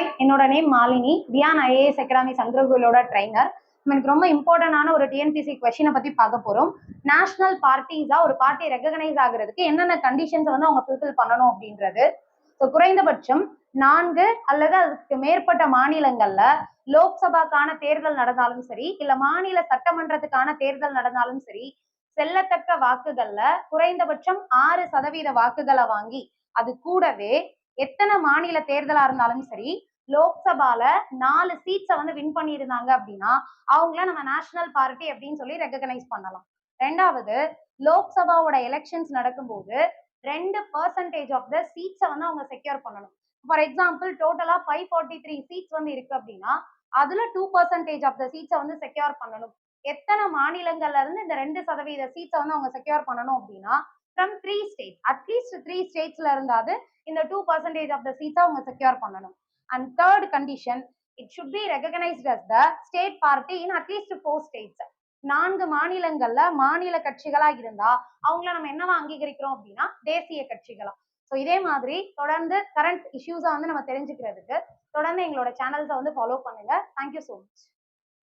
Hi என்னோட name Malini. Vian IAS academy சந்திரகுலோட trainer எனக்கு ரொம்ப இம்பார்ட்டன்டான ஒரு டிஎன்பிசி கொஸ்டினை பத்தி பார்க்க போறோம். நேஷனல் பார்ட்டிஸா ஒரு பார்ட்டி ரெகனைஸ் ஆகுறதுக்கு என்னென்ன கண்டிஷன்ஸ் வந்து அவங்க ஃபுல்ஃபில் பண்ணணும் அப்படின்றது. ஸோ குறைந்தபட்சம் நான்கு அல்லது அதுக்கு மேற்பட்ட மாநிலங்கள்ல லோக்சபாக்கான தேர்தல் நடந்தாலும் சரி இல்ல மாநில சட்டமன்றத்துக்கான தேர்தல் நடந்தாலும் சரி செல்லத்தக்க வாக்குகள்ல குறைந்தபட்சம் ஆறு சதவீத வாக்குகளை வாங்கி அது கூடவே எத்தனை மாநில தேர்தலா இருந்தாலும் சரி லோக்சபால நாலு சீட்ஸை வந்து வின் பண்ணியிருந்தாங்க அப்படின்னா அவங்கள நம்ம நேஷனல் பார்ட்டி அப்படின்னு சொல்லி ரெகனைஸ் பண்ணலாம். ரெண்டாவது லோக்சபாவோட எலெக்ஷன்ஸ் நடக்கும்போது ரெண்டு பர்சன்டேஜ் ஆஃப் த சீட்ஸை வந்து அவங்க செக்யூர் பண்ணணும். ஃபார் எக்ஸாம்பிள் டோட்டலா ஃபைவ் ஃபார்ட்டி த்ரீ சீட்ஸ் வந்து இருக்கு அப்படின்னா அதுல டூ பர்சன்டேஜ் ஆஃப் த சீட்ஸை வந்து செக்யூர் பண்ணணும். எத்தனை மாநிலங்கள்ல இருந்து இந்த ரெண்டு சதவீத சீட்ஸை வந்து அவங்க செக்யூர் பண்ணணும் அப்படின்னா from three state at least three ஸ்டேட்ஸ்ல இருந்தாவது இந்த டூ பர்சன்டேஜ் ஆஃப் த சீட்ஸை அவங்க செக்யூர் பண்ணணும். And third condition it should be recognised as the state party in at least four states நான்கு மாநிலங்கள்ல மாநில கட்சிகளா இருந்தா அவங்கள நம்ம என்னவா அங்கீகரிக்கிறோம் அப்படின்னா தேசிய கட்சிகளா. ஸோ இதே மாதிரி தொடர்ந்து கரண்ட் இஷ்யூஸை வந்து நம்ம தெரிஞ்சுக்கிறதுக்கு தொடர்ந்து எங்களோட சேனல்ஸை வந்து ஃபாலோ பண்ணுங்க. Thank you so much